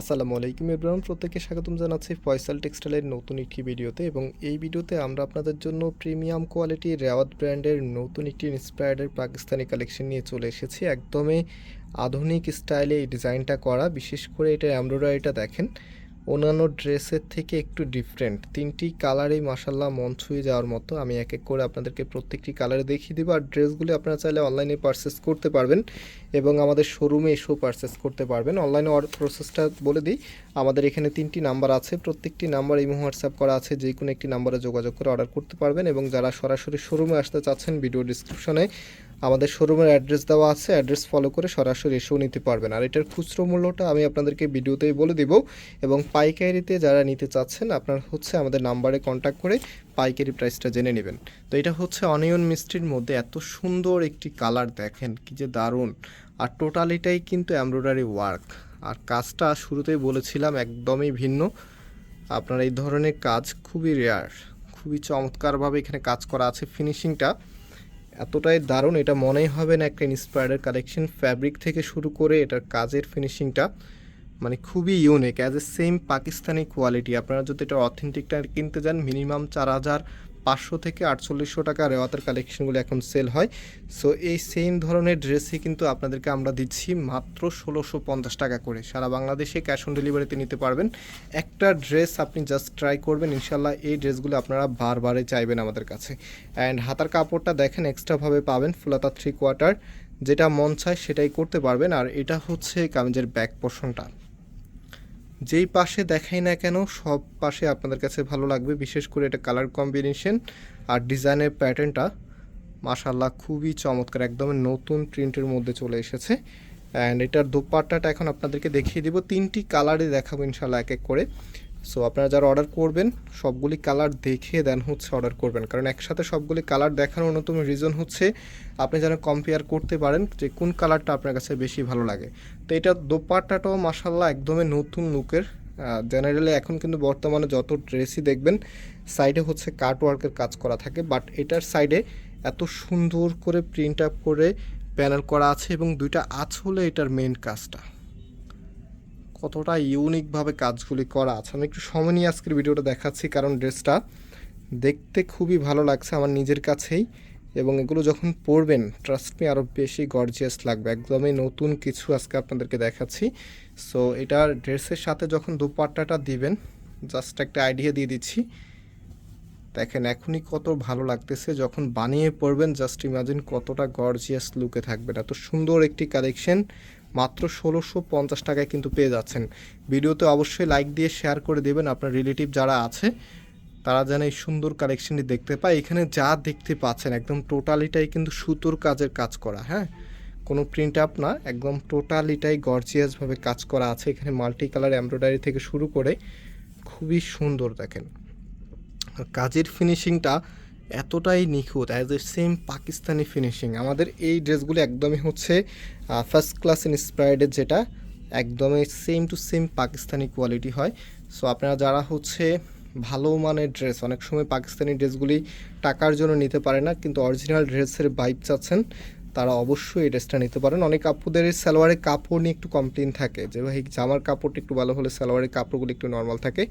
আসসালামু আলাইকুম ইব্রাহিম প্রত্যেককে স্বাগতম জানাচ্ছি ফয়সাল টেক্সটাইলের নতুন একটি ভিডিওতে এবং এই ভিডিওতে আমরা আপনাদের জন্য প্রিমিয়াম কোয়ালিটি রেওয়াত ব্র্যান্ডের নতুন একটি ইন্সপায়ার্ডের পাকিস্তানি কালেকশন নিয়ে চলে এসেছি। একদমই আধুনিক স্টাইলে এই ডিজাইনটা করা, বিশেষ করে এটা এমব্রয়ডারিটা দেখেন। অন্যান্য ড্রেসের থেকে একটু ডিফারেন্ট তিনটি কালারেই মাসাল্লাহ মন ছুঁয়ে যাওয়ার মতো। আমি এক এক করে আপনাদেরকে প্রত্যেকটি কালারে দেখিয়ে দেবো। আর ড্রেসগুলি আপনারা চাইলে অনলাইনে পারচেস করতে পারবেন এবং আমাদের শোরুমে এসেও পারচেস করতে পারবেন। অনলাইনে অর্ডার প্রসেসটা বলে দিই। আমাদের এখানে তিনটি নাম্বার আছে। প্রত্যেকটি নাম্বার ইমো হোয়াটসঅ্যাপ করা আছে। যে কোনো একটি নাম্বারে যোগাযোগ করে অর্ডার করতে পারবেন এবং যারা সরাসরি শোরুমে আসতে চাচ্ছেন ভিডিও ডিসক্রিপশনে আমাদের শোরুমের অ্যাড্রেস দেওয়া আছে অ্যাড্রেস ফলো করে সরাসরি এসেও নিতে পারবেন। আর এটার খুচরো মূল্যটা আমি আপনাদেরকে ভিডিওতেই বলে দিব। এবং পাইকারিতে যারা নিতে চাচ্ছেন, আপনার হচ্ছে আমাদের নাম্বারে কন্ট্যাক্ট করে পাইকারি প্রাইসটা জেনে নেবেন। তো এটা হচ্ছে অনিয়ন মিষ্টির মধ্যে এত সুন্দর একটি কালার দেখেন, কি যে দারুণ। আর টোটালিটাই কিন্তু এমব্রয়ডারি ওয়ার্ক আর কাজটা শুরুতেই বলেছিলাম, একদমই ভিন্ন। আপনার এই ধরনের কাজ খুবই রেয়ার খুবই চমৎকারভাবে এখানে কাজ করা আছে ফিনিশিংটা এতটাই দারুণ, এটা মনেই হবে না একটা ইন্সপায়ার্ডের কালেকশন ফ্যাব্রিক থেকে শুরু করে এটার কাজের ফিনিশিংটা মানে খুবই unique as a same Pakistani quality আপনারা যদি এটা অথেন্টিকটা কিনতে যান মিনিমাম চার হাজার পাঁচশো থেকে আটচল্লিশশো টাকা রেওয়াতের কালেকশনগুলো এখন সেল হয়। সো এই সেম ধরনের ড্রেসই কিন্তু আপনাদেরকে আমরা দিচ্ছি মাত্র ষোলোশো পঞ্চাশ টাকা করে। সারা বাংলাদেশে ক্যাশ অন ডেলিভারিতে নিতে পারবেন। একটা ড্রেস আপনি জাস্ট ট্রাই করবেন ইনশাল্লাহ এই ড্রেসগুলো আপনারা বারবারে চাইবেন আমাদের কাছে। অ্যান্ড হাতার কাপড়টা দেখেন এক্সট্রাভাবে পাবেন ফুলাতা থ্রি কোয়ার্টার যেটা মন চায় সেটাই করতে পারবেন। আর এটা হচ্ছে কামিজের ব্যাক পোর্শনটা যেই পাশে দেখাই না কেন, সব পাশে আপনাদের কাছে ভালো লাগবে, বিশেষ করে এটা কালার কম্বিনেশন আর ডিজাইনের প্যাটার্নটা মাশাল্লাহ খুবই চমৎকার, একদম নতুন প্রিন্টের মধ্যে চলে এসেছে। অ্যান্ড এটার দোপাট্টাটা এখন আপনাদেরকে দেখিয়ে দিব। তিনটি কালারে দেখাবো ইনশাল্লাহ এক এক করে। সো আপনারা যারা অর্ডার করবেন, সবগুলি কালার দেখে দেন হচ্ছে অর্ডার করবেন। কারণ একসাথে সবগুলি কালার দেখানোর অন্যতম রিজন হচ্ছে আপনি যেন কম্পেয়ার করতে পারেন যে কোন কালারটা আপনার কাছে বেশি ভালো লাগে। তো এটা দোপাট্টাটাও মাসাল্লাহ একদমই নতুন লুকের। জেনারেলি এখন কিন্তু বর্তমানে যত ড্রেসই দেখবেন সাইডে হচ্ছে কাট ওয়ার্কের কাজ করা থাকে। বাট এটার সাইডে এত সুন্দর করে প্রিন্ট আপ করে প্যানেল করা আছে এবং দুইটা আঁচলে এটার মেন কাজটা। কতটা ইউনিকভাবে কাজগুলি করা আছে। আমি একটু সময় নিয়ে আজকের ভিডিওটা দেখাচ্ছি, কারণ ড্রেসটা দেখতে খুবই ভালো লাগছে আমার নিজের কাছেই এবং এগুলো যখন পরবেন ট্রাস্ট মি আরও বেশি গর্জিয়াস লাগবে। একদমই নতুন কিছু আজকে আপনাদেরকে দেখাচ্ছি। সো এটার ড্রেসের সাথে যখন দুপাট্টাটা দিবেন জাস্ট একটা আইডিয়া দিয়ে দিচ্ছি। দেখেন, এখনই কত ভালো লাগতেছে, যখন বানিয়ে পড়বেন জাস্ট ইমাজিন কতটা গর্জিয়াস লুকে থাকবেন এত সুন্দর একটি কালেকশন মাত্র ষোলোশো পঞ্চাশ টাকায় কিন্তু পেয়ে যাচ্ছেন। ভিডিওতে অবশ্যই লাইক দিয়ে শেয়ার করে দেবেন আপনার রিলেটিভ যারা আছে, তারা যেন এই সুন্দর কালেকশনটি দেখতে পায়। এখানে যা দেখতে পাচ্ছেন, একদম টোটালিটাই কিন্তু সুতোর কাজের কাজ করা হ্যাঁ? কোনো প্রিন্ট আপ না, একদম টোটালিটাই গর্জিয়াসভাবে কাজ করা আছে। এখানে মাল্টি কালার এমব্রয়ডারি থেকে শুরু করে খুবই সুন্দর দেখেন। কাজের ফিনিশিংটা এতটাই নিখুঁত as a same Pakistani finishing আমাদের এই ড্রেসগুলো একদমই হচ্ছে ফার্স্ট ক্লাস ইন্সপায়ার্ডের যেটা, একদমই same to same Pakistani quality হয়। সো আপনারা যারা হচ্ছে ভালো মানের ড্রেস অনেক সময় পাকিস্তানি ড্রেসগুলি টাকার জন্য নিতে পারে না, কিন্তু অরিজিনাল ড্রেসের বাইক চাচ্ছেন, তারা অবশ্যই এই ড্রেসটা নিতে পারেন। অনেক আপুদের সালোয়ারের কাপড় নিয়ে একটু কমপ্লেন থাকে, যে ভাই, জামার কাপড়টা একটু ভালো হলে সালোয়ারের কাপড়গুলো একটু নর্মাল থাকে।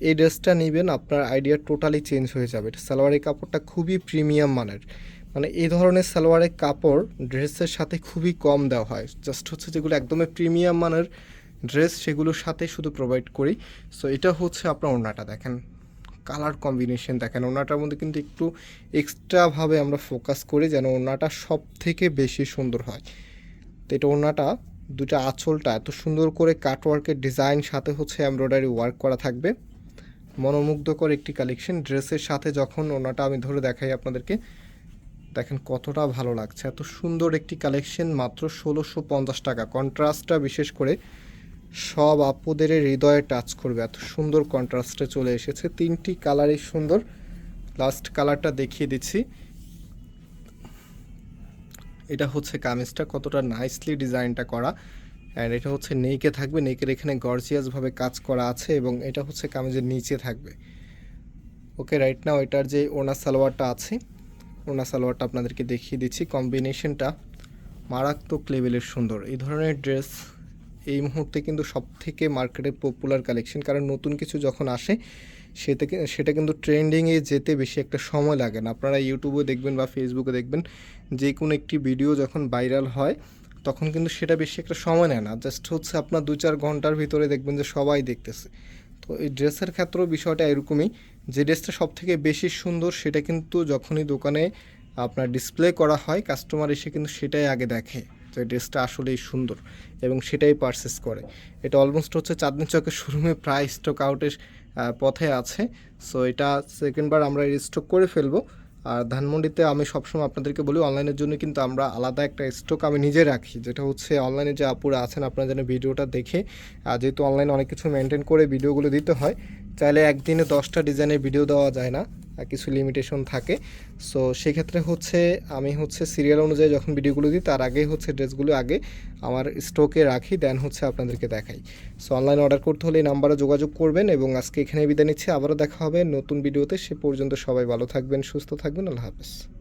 এই ড্রেসটা নেবেন, আপনার আইডিয়া টোটালি চেঞ্জ হয়ে যাবে। সালোয়ারের কাপড়টা খুবই প্রিমিয়াম মানের। মানে এই ধরনের সালোয়ারের কাপড় ড্রেসের সাথে খুবই কম দেওয়া হয়। জাস্ট হচ্ছে যেগুলো একদমই প্রিমিয়াম মানের ড্রেস, সেগুলোর সাথে শুধু প্রোভাইড করি। সো এটা হচ্ছে আপনার ওড়নাটা, দেখেন। কালার কম্বিনেশন দেখেন। ওড়নাটার মধ্যে কিন্তু একটু এক্সট্রাভাবে আমরা ফোকাস করি যেন ওড়নাটা সব থেকে বেশি সুন্দর হয়। তো এটা ওড়নাটা দুটা আঁচলটা এত সুন্দর করে কাটওয়ার্কের ডিজাইন সাথে হচ্ছে এমব্রয়ডারি ওয়ার্ক করা থাকবে। মনোমুগ্ধকর একটি কালেকশন ড্রেসের সাথে যখন ওনাটা আমি ধরে দেখাই আপনাদেরকে, দেখেন কতটা ভালো লাগছে। এত সুন্দর একটি কালেকশন মাত্র ষোলোশো পঞ্চাশ টাকা। কন্ট্রাস্টটা বিশেষ করে সব আপুদের হৃদয়ে টাচ করবে। এত সুন্দর কন্ট্রাস্টে চলে এসেছে। তিনটি কালারই সুন্দর। লাস্ট কালারটা দেখিয়ে দিচ্ছি। এটা হচ্ছে কামিজটা। কতটা নাইসলি ডিজাইনটা করা। অ্যান্ড এটা হচ্ছে নেইকে থাকবে। নেইকের এখানে গর্জিয়াসভাবে কাজ করা আছে এবং এটা হচ্ছে কামিজের নিচে থাকবে। ওকে রাইট নাও এটার যে ওনা সালোয়ারটা আছে, ওনা সালোয়ারটা আপনাদেরকে দেখিয়ে দিচ্ছি। কম্বিনেশনটা মারাত্মক লেভেলের সুন্দর। এই ধরনের ড্রেস এই মুহূর্তে কিন্তু সব থেকে মার্কেটের পপুলার কালেকশন কারণ নতুন কিছু যখন আসে সেটা কি- সেটা কিন্তু ট্রেন্ডিংয়ে যেতে বেশি একটা সময় লাগে না। আপনারা ইউটিউবে দেখবেন বা ফেসবুকে দেখবেন যে কোনো একটি ভিডিও যখন ভাইরাল হয় তখন কিন্তু সেটা বেশি একটা সময় নেয় না। জাস্ট হচ্ছে আপনার দু চার ঘণ্টার ভিতরে দেখবেন যে সবাই দেখতেছে। তো এই ড্রেসের ক্ষেত্রেও বিষয়টা এরকমই যে ড্রেসটা সব থেকে বেশি সুন্দর সেটা কিন্তু যখনই দোকানে আপনার ডিসপ্লে করা হয় কাস্টমার এসে কিন্তু সেটাই আগে দেখে তো এই ড্রেসটা আসলেই সুন্দর এবং সেটাই পারচেস করে। এটা অলমোস্ট হচ্ছে চাঁদনি চকের শোরুমে প্রায় স্টক আউটের পথে আছে। সো এটা সেকেন্ডবার আমরা স্টক করে ফেলব। আর ধানমন্ডিতে আমি সবসময় আপনাদেরকে বলি, অনলাইনের জন্য কিন্তু আমরা আলাদা একটা স্টক আমি নিজে রাখি, যেটা হচ্ছে অনলাইনে যে আপুরা আছেন আপনারা যেন ভিডিওটা দেখে আর যেহেতু অনলাইনে অনেক কিছু মেনটেন করে ভিডিওগুলো দিতে হয় চাইলে একদিনে দশটা ডিজাইনের ভিডিও দেওয়া যায় না কিছু লিমিটেশন থাকে। সো সেক্ষেত্রে হচ্ছে, আমি হচ্ছে সিরিয়াল অনুযায়ী যখন ভিডিওগুলো দিই, তার আগে হচ্ছে ড্রেসগুলো আগে আমার স্টকে রাখি দেন হচ্ছে আপনাদেরকে দেখাই। সো অনলাইন অর্ডার করতে হলে এই নাম্বারে যোগাযোগ করবেন এবং আজকে এখানে বিদায় নিচ্ছি। আবারও দেখা হবে নতুন ভিডিওতে সে পর্যন্ত সবাই ভালো থাকবেন, সুস্থ থাকবেন। আল্লাহ হাফেজ।